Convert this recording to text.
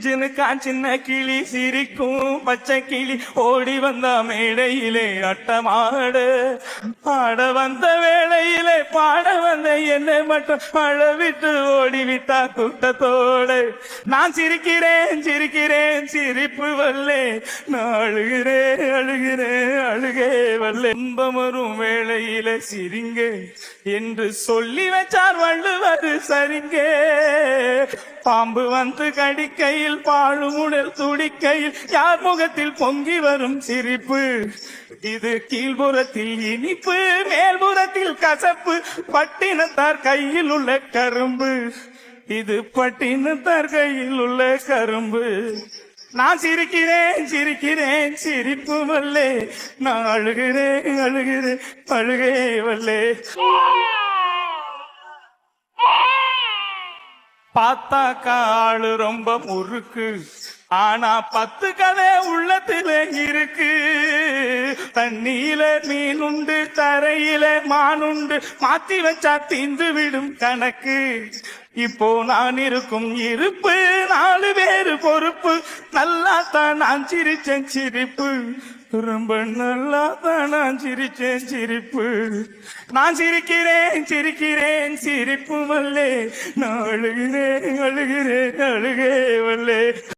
சின்ன சின்ன கிளி சிரிக்கும் பச்சை கிளி. ஓடி வந்த மேடையிலே அட்டமாட. பாட வந்த வேளையிலே பாட வந்த என்னை மட்டும் அழவிட்டு ஓடிவிட்டா கூட்டத்தோடு. நான் சிரிக்கிறேன் சிரிக்கிறேன் சிரிப்பு வல்லே. நான் அழுகிறேன் அழுகிறேன் அழுகே வல்லே. இன்பம் வரும் வேளையில சிரிங்க. என்று சொல்லி வச்சார் வள்ளுவர் சரிங்க. பாம்பு வந்து கடிக்கையில் பாழுமுடல் துடிக்கையில் யார் முகத்தில் பொங்கி வரும் சிரிப்பு? இது கீழ்புறத்தில் இனிப்பு மேல்புறத்தில் கசப்பு பட்டினத்தார் கையில் உள்ள கரும்பு. இது பட்டினத்தார் கையில் உள்ள கரும்பு. நான் சிரிக்கிறேன் சிரிக்கிறேன் சிரிப்பு வல்லே. நான் அழுகிறேன் அழுகிறேன் அழுகே வல்லே. பார்த்தாக்கா ஆளு ரொம்ப முறுக்கு. ஆனா பத்து கதை உள்ளத்துல இருக்கு. தண்ணியில மீனுண்டு தரையில மானுண்டு. மாத்தி வச்சா தீந்து விடும் கணக்கு. இப்போ நான் இருக்கும் இருப்பு நாலு பேரு பொறுப்பு. நல்லா தான் நான் சிரிச்சேன் சிரிப்பு. ரொம்ப நல்லா தான் நான் சிரிச்சேன் சிரிப்பு. நான் சிரிக்கிறேன் சிரிக்கிறேன் சிரிப்பு வல்லே நான் அழுகிறேன் அழுகிறேன் அழுகே வல்லே